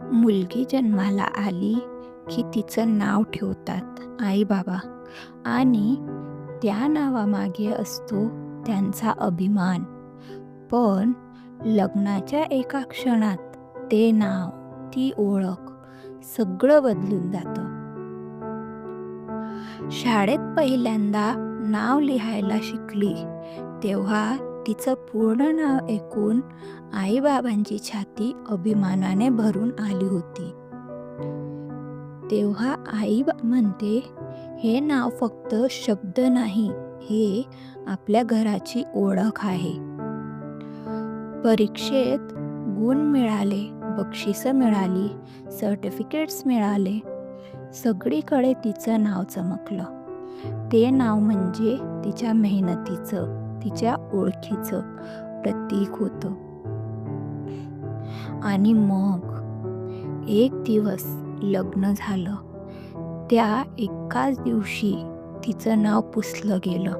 मुलगी जन्माला आली की तिचं नाव ठेवतात आई बाबा आणि त्या नावामागे असतो त्यांचा अभिमान. पण लग्नाच्या एका क्षणात ते नाव ती ओळख सगळं बदलून जातं. शाळेत पहिल्यांदा नाव लिहायला शिकली तेव्हा तिचं पूर्ण नाव ऐकून आईबाबांची छाती अभिमानाने भरून आली होती. तेव्हा आई बा- म्हणते हे नाव फक्त शब्द नाही हे आपल्या घराची ओळख आहे. परीक्षेत गुण मिळाले बक्षिसं मिळाली सर्टिफिकेट्स मिळाले. सगळीकडे तिचं नाव चमकलं. ते नाव म्हणजे तिच्या मेहनतीचं तिच्या ओळखीचं प्रतीक होतं. आणि मग एक दिवस लग्न झालं. त्या एकाच दिवशी तिचं नाव पुसलं गेलं.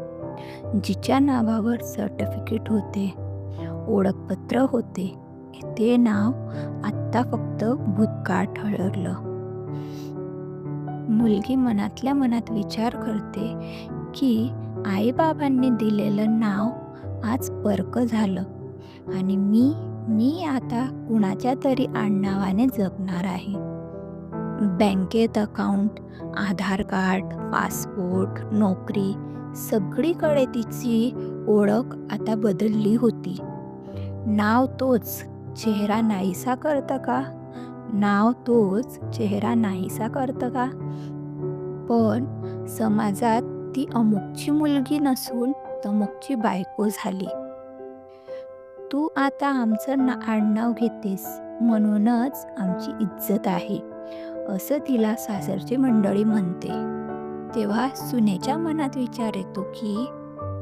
जिच्या नावावर सर्टिफिकेट होते ओळखपत्र होते ते नाव आत्ता फक्त भूतकाळ ठळकलं मुलगी मनातल्या मनात विचार करते की आईबाबांनी दिलेलं नाव आज पर्क झालं आणि मी मी आता कुणाच्या तरी आडनावाने जगणार आहे. बँकेत अकाउंट आधार कार्ड पासपोर्ट नोकरी सगळीकडे तिची ओळख आता बदलली होती. नाव तोच चेहरा नाहीसा करतं का? नाव तोच चेहरा नाहीसा करतं का? पण समाजात ती अमुकची मुलगी नसून तमुकची बायको झाली. तू आता आमचं ना आडनाव घेतेस. म्हणूनच आमची इज्जत आहे. असं तिला सासरची मंडळी म्हणते. तेव्हा सुनेच्या मनात विचार येतो की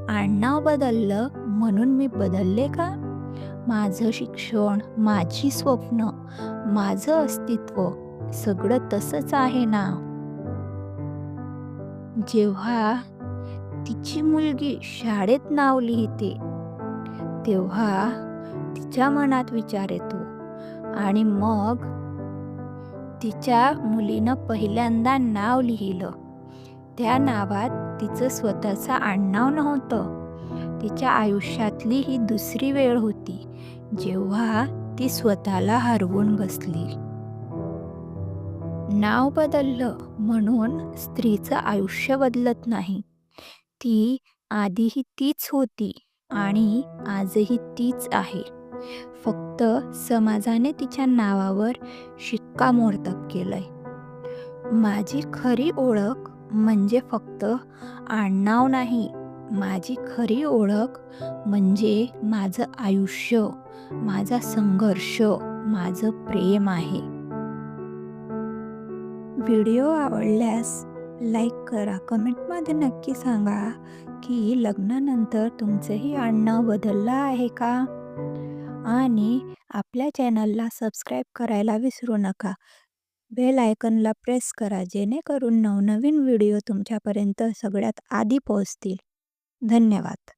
आडनाव बदललं म्हणून मी बदलले का? माझं शिक्षण माझी स्वप्न माझं अस्तित्व सगळं तसंच आहे ना? जेव्हा तिची मुलगी शाळेत नाव लिहिते तेव्हा तिच्या मनात विचार येतो. आणि मग तिच्या मुलीनं पहिल्यांदा नाव लिहिलं. त्या नावात तिचं स्वतःचं आडनाव नव्हतं. तिच्या आयुष्यातली ही दुसरी वेळ होती जेव्हा ती स्वतःला हरवून बसली. नाव बदललं म्हणून स्त्रीचं आयुष्य बदलत नाही. ती आधीही तीच होती. आणि आजही तीच आहे. फक्त समाजाने तिच्या नावावर शिक्कामोर्तब केलंय. माझी खरी ओळख म्हणजे फक्त आडनाव नाही. माझी खरी ओळख म्हणजे माझं आयुष्य माझा संघर्ष माझं प्रेम आहे. व्हिडिओ आवडल्यास लाईक करा. कमेंटमध्ये नक्की सांगा की लग्नानंतर तुमचंही आणणं बदललं आहे का? आणि आपल्या चॅनलला सबस्क्राईब करायला विसरू नका. बेल आयकनला प्रेस करा जेणेकरून नवनवीन व्हिडिओ तुमच्यापर्यंत सगळ्यात आधी पोहोचतील. धन्यवाद.